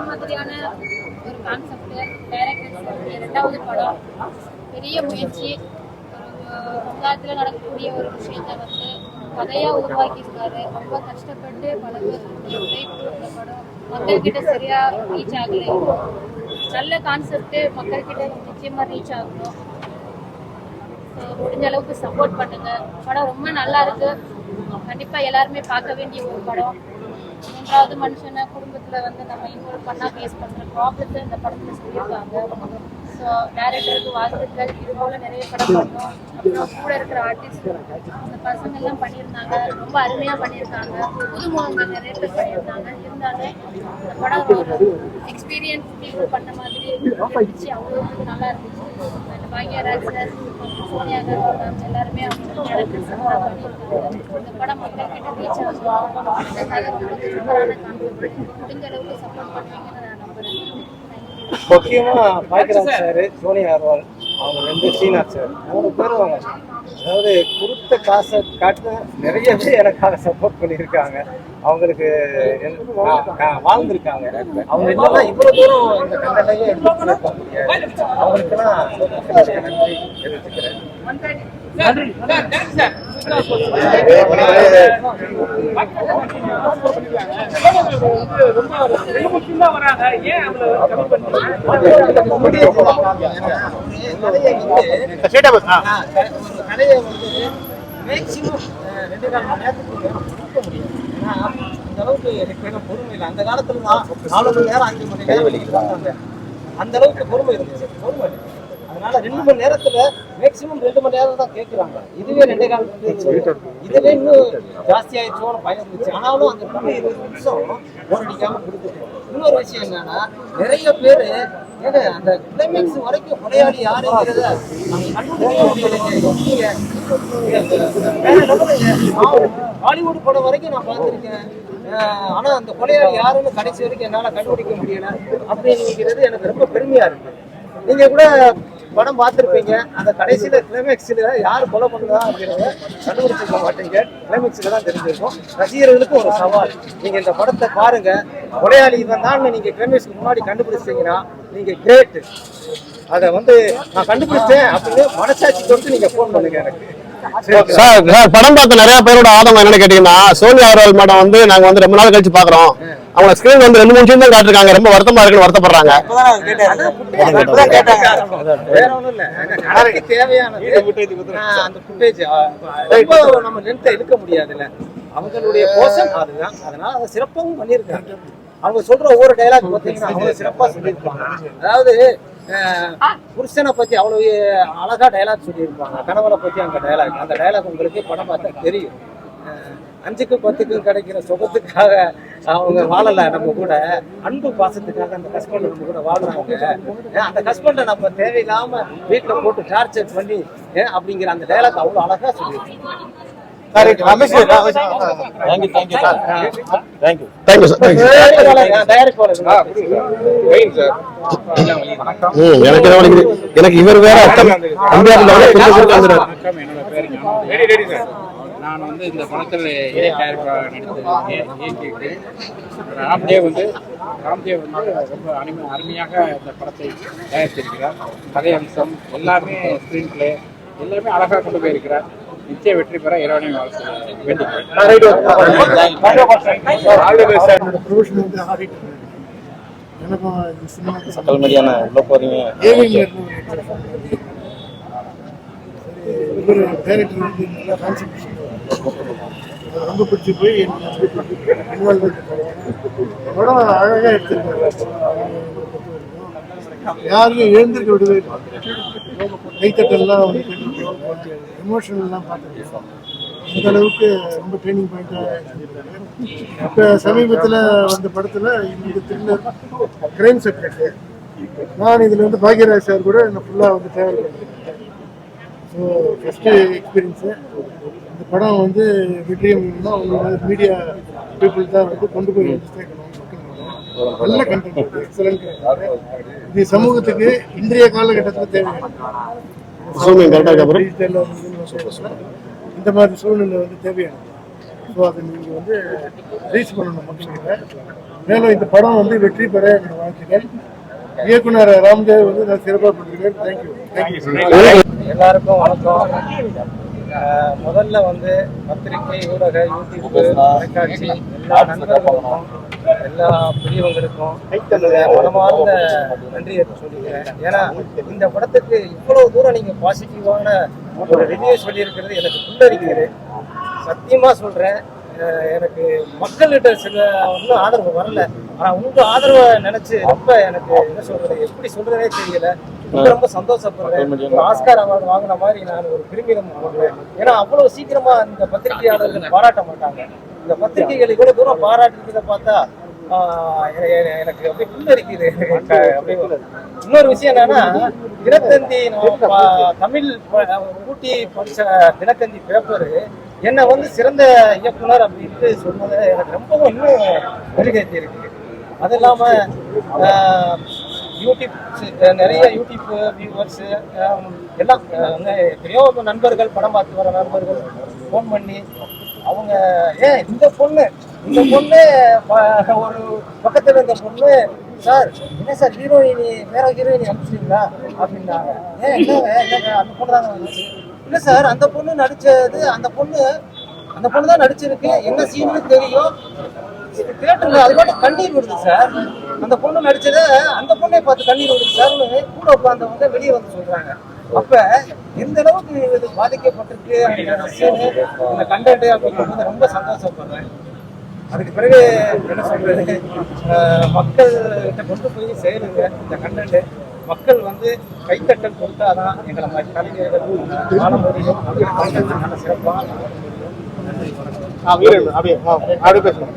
மாதிரியான ஒரு concept director இரண்டாவது படம் பெரிய முயற்சி ஒரு சமுதாயத்தில் நடக்கக்கூடிய ஒரு விஷயத்தை வந்து கதையாக உருவாக்கியிருக்காரு ரொம்ப கஷ்டப்பட்டு பல பேருடைய உழைப்பு படம் மக்கள்கிட்ட சரியா ரீச் ஆகலை நல்ல கான்செப்ட் மக்கள்கிட்ட நிச்சயமா ரீச் ஆகணும் முடிஞ்ச அளவுக்கு சப்போர்ட் பண்ணுங்க. படம் ரொம்ப நல்லா இருக்கு. கண்டிப்பா எல்லாருமே பார்க்க வேண்டிய ஒரு படம். மூன்றாவது மனுஷனை குடும்பத்துல வந்து நம்ம இன்வால்வ் பண்ணா ஃபேஸ் பண்ற ப்ராப்ளத்தை இந்த படத்துல சொல்லியிருக்காங்க. ஸோ டேரக்டருக்கு வாழ்த்துக்கள். இது போல நிறைய படம் பண்ணோம் அப்புறம் கூட இருக்கிற ஆர்டிஸ்ட் அந்த பசங்க எல்லாம் பண்ணியிருந்தாங்க. ரொம்ப அருமையா பண்ணியிருக்காங்க. புது முகங்கள் நிறைய பேர் பண்ணியிருந்தாங்க. இருந்தாலும் இந்த படம் ஒரு எக்ஸ்பீரியன்ஸ் பீப்புள் பண்ண மாதிரி இருந்துச்சு. அவ்வளோ நல்லா இருந்துச்சு. அந்த பாக்யராஜ் சார் சோனியா காந்தி மேம் எல்லாருமே அவங்க பண்ணியிருக்காங்க. இந்த படம் மக்கள் கிட்ட ரீச் ஆகும் இந்த கதை ரொம்ப சூப்பரான கான்செப்ட் முடிஞ்ச அளவுக்கு சப்போர்ட் பண்ணுவீங்கன்னு நான் நம்புறேன். Thank you. முக்கியமா பாக்கியராஜ் சார் சோனியா அகர்வால் அவங்க ரெண்டு ஸ்ரீநாத் சார் மூணு பேரும் அவங்க அதாவது கொடுத்த காசை காட்டு நிறைய பேர் எனக்காக சப்போர்ட் பண்ணியிருக்காங்க அவங்களுக்கு வாழ்ந்திருக்காங்க அவங்க இல்லைன்னா இவ்வளவு தூரம் இந்த கண்டனையே எடுத்துட்டு போயிருக்க முடியாது அவங்களுக்கெல்லாம் நன்றி தெரிவிச்சுக்கிறேன் கதையை வந்து மேக்சிமம் ரெண்டு நாள் மணி நேரத்துக்கு கொடுக்க முடியும் ஏன்னா அந்த அளவுக்கு எனக்கு வேணும் பொறுமை இல்லை. அந்த காலத்துல தான் நாலு மணி நேரம் அஞ்சு மணி நேரம் வெளியே வந்தாங்க அந்த அளவுக்கு பொறுமை இருந்துச்சு. பொறுமை. அதனால ரெண்டு மணி நேரத்துல மேக்சிமம் ரெண்டு மணி நேரம் தான் கேட்குறாங்க இதுவே ரெண்டே கால். இதுவே இன்னும் ஜாஸ்தி ஆயிடுச்சோன்னு பயம் இருந்துச்சு ஆனாலும் அந்த இருபது நிமிஷம் போர் அடிக்காம கொடுத்துட்டு இன்னொரு விஷயம் என்னன்னா நிறைய பேரு அந்த கிளைமேக்ஸ் வரைக்கும் கொலையாளி யாருங்கிறத முடியலைங்க. ஹாலிவுட் படம் வரைக்கும் நான் பார்த்துருக்கேன். ஆனா அந்த கொலையாளி யாருன்னு கடைசி வரைக்கும் என்னால கண்டுபிடிக்க முடியல. அப்படிங்கிறது எனக்கு ரொம்ப பெருமையா இருக்கு. நீங்க கூட படம் பார்த்துருப்பீங்க. அந்த கடைசியில கிளைமேக்ஸ்ல யார் கொலை பண்ணுறா அப்படிங்கிறத கண்டுபிடிச்சிருக்க மாட்டீங்க. கிளைமேக்ஸ்ல தான் தெரிஞ்சிருக்கும். ரசிகர்களுக்கு ஒரு சவால். நீங்க இந்த படத்தை பாருங்க. கொலையாளி இவன் தான் நீங்க கிளைமேக்ஸ்க்கு முன்னாடி கண்டுபிடிச்சிட்டீங்கன்னா நீங்க கிரேட் அதை வந்து நான் கண்டுபிடிச்சேன் அப்படின்னு மனசாட்சி தொட்டு நீங்க ஃபோன் பண்ணுங்க எனக்கு. சார் சார் படம் பார்த்த நிறைய பேரோட ஆதங்கம் என்னன்னு கேட்டீங்கன்னா சோனியா அகர்வால் மேடம் வந்து நாங்க வந்து ரொம்ப நாள் கழிச்சு பாக்குறோம் அவங்க ஸ்கிரீன் வந்து ரெண்டு மூணு சீன் தான் காட்டிருக்காங்க. ரொம்ப வருத்தமா இருக்குன்னு வருத்தப்படுறாங்க. நம்ம முடியாதுல்ல. அவங்களுடைய போர்ஷன் அதுதான். அதனால அதை சிறப்பாகவும் பண்ணியிருக்காங்க. அவங்க சொல்ற ஒவ்வொரு டைலாக் பார்த்தீங்கன்னா அவ்வளோ சிறப்பா சொல்லியிருப்பாங்க. அதாவது அஹ், புருஷனை பத்தி அவ்வளவு அழகா டைலாக் சொல்லியிருப்பாங்க. கணவனை பத்தி அந்த டைலாக் அந்த டைலாக் உங்களுக்கு படம் பார்த்தா தெரியும். அஹ், அஞ்சுக்கு பத்துக்கும் கிடைக்கிற சுகத்துக்காக அவங்க வாழல நம்ம கூட. அன்பு பாசத்துக்காக அந்த ஹஸ்பண்ட் நம்ம கூட வாழ்றாங்க அந்த ஹஸ்பண்டை நம்ம தேவையில்லாம வீட்டுல போட்டு டார்ச்சர் பண்ணி அப்படிங்கிற அந்த டைலாக் அவ்வளவு அழகா சொல்லியிருப்பாங்க. தேங்க்யூ சார் தேங்க்யூ சார் ம் எனக்கு என்ன வலிக்குது எனக்கு இவர் வேற ஞானம். நான் வந்து இந்த படத்தில் தயாரிப்பாளர் நடித்தது இயக்கியிருக்கு ராம்தேவ் வந்து ராம்தேவ் வந்து ரொம்ப அருமை அருமையாக இந்த படத்தை தயாரித்திருக்கிறார். கதை அம்சம் எல்லாமே ஸ்க்ரீன் பிளே எல்லாமே அழகாக கொண்டு போயிருக்கிறார். நிச்சய வெற்றி பெற இறைவனை வாழ்த்து எனக்கும் மக்கள் மீடியான உள்ள போறீங்க ஏவிஎம் வந்து நல்லா ரொம்ப பிடிச்சி போய் இன்வால்மெண்ட் படம் அழகாக எடுத்திருக்காரு யாரையும் எழுந்திருக்க விடவே கைத்தட்டெல்லாம் வந்து எமோஷனல்லாம் பார்த்துருக்கோம் அந்த அளவுக்கு ரொம்ப ட்ரைனிங் பாயிண்ட்டாக இப்போ சமீபத்தில் வந்த படத்தில் இன்னைக்கு த்ரில்லர் கிரைம் சப்ஜெக்ட் நான் இதில் வந்து பாக்யராஜ் சார் கூட நான் ஃபுல்லாக வந்து ட்ராவல் பண்ணியிருக்கேன். ஸோ ஃபஸ்ட்டு எக்ஸ்பீரியன்ஸு இந்த படம் வந்து வெற்றியம்னா உங்களோட மீடியா பீப்புள் தான் வந்து கொண்டு போய் சேர்க்கணும். நல்ல கண்டென்ட் எக்ஸலண்ட் இது சமூகத்துக்கு இன்றைய காலகட்டத்தில் தேவையான இருக்கா? டிஜிட்டல் இந்த மாதிரி சூழ்நிலை வந்து தேவையானது ஸோ அதை நீங்கள் வந்து ரீச் பண்ணணும் மக்கள்கிட்ட மேலும் இந்த படம் வந்து வெற்றி பெற என்னோட வாழ்த்துக்கள். இயக்குனர் ராம்தேவ் வந்து நான் சிறப்பாக பண்ணிருக்கேன் தேங்க்யூ தேங்க்யூ எல்லாருக்கும் வணக்கம். முதல்ல வந்து பத்திரிகை ஊடக யூடியூப் தொலைக்காட்சி எல்லா நண்பர்களுக்கும் எல்லா பெரியவங்களுக்கும் மனமார்ந்த நன்றியை சொல்லிக்கிறேன். ஏன்னா இந்த படத்துக்கு இவ்வளவு தூரம் நீங்க பாசிட்டிவான ஒரு ரிவ்யூ சொல்லியிருக்கிறது எனக்கு புல்லரிக்குது சத்தியமா சொல்றேன். எனக்கு மக்கள்கிட்ட சில ஒன்றும் ஆதரவு வரல. ஆனா உங்க ஆதரவை நினைச்சு ரொம்ப எனக்கு என்ன சொல்றது எப்படி சொல்றதே தெரியல. ரொம்ப சந்தோஷப்படுறேன். ஆஸ்கார் அவார்டு வாங்கின மாதிரி நான் ஒரு பெருமிதம் கொள்றேன். ஏன்னா அவ்வளவு சீக்கிரமா இந்த பத்திரிகையாளர்கள் பாராட்ட மாட்டாங்க. இந்த பத்திரிகைகள் இவ்வளவு தூரம் பாராட்டுறதை பார்த்தா எனக்கு அப்படியே புல்லரிக்குது. இன்னொரு விஷயம் என்னன்னா தினத்தந்தி தமிழ் கூட்டி படிச்ச தினத்தந்தி பேப்பரு என்னை வந்து சிறந்த இயக்குனர் அப்படின்ட்டு சொன்னது எனக்கு ரொம்பவும் இன்னும் மெருகேற்றி இருக்கு அது இல்லாம யூடியூப் நிறைய யூடியூப் வியூவர்ஸு எல்லாம் வந்து எத்தனையோ நண்பர்கள் படம் பார்த்து வர நண்பர்கள் ஃபோன் பண்ணி அவங்க ஏன் இந்த பொண்ணு இந்த பொண்ணு ஒரு பக்கத்தில் இருந்த பொண்ணு சார் என்ன சார் ஹீரோயினி வேற ஹீரோயினி அனுப்பிச்சிங்களா அப்படின்னாங்க. ஏன் என்னங்க என்னங்க? அந்த பொண்ணு தாங்க வந்துச்சு. இல்லை சார் அந்த பொண்ணு நடித்தது அந்த பொண்ணு அந்த பொண்ணு தான் நடிச்சிருக்கு. என்ன சீனு தெரியும். தியேட்டர்ல அது மட்டும் கண்ணீர் விடுது சார். அந்த பொண்ணு நடிச்சத அந்த பொண்ணை பார்த்து கண்ணீர் விடுது சார்னு கூட உட்கார்ந்தவங்க வெளியே வந்து சொல்றாங்க. அப்ப எந்த அளவுக்கு இது பாதிக்கப்பட்டிருக்கு அந்த scene, இந்த கண்டென்ட் அப்படிங்கிறது ரொம்ப சந்தோஷப்படுறேன். அதுக்கு பிறகு என்ன சொல்றது? மக்கள் கிட்ட கொண்டு போய் சேருங்க இந்த கண்டென்ட் மக்கள் வந்து கைத்தட்டல் கொடுத்தாதான் எங்களை மாதிரி கலைஞர்கள் வாழ முடியும் நல்ல சிறப்பாக அப்படியே அப்படியே பேசுங்க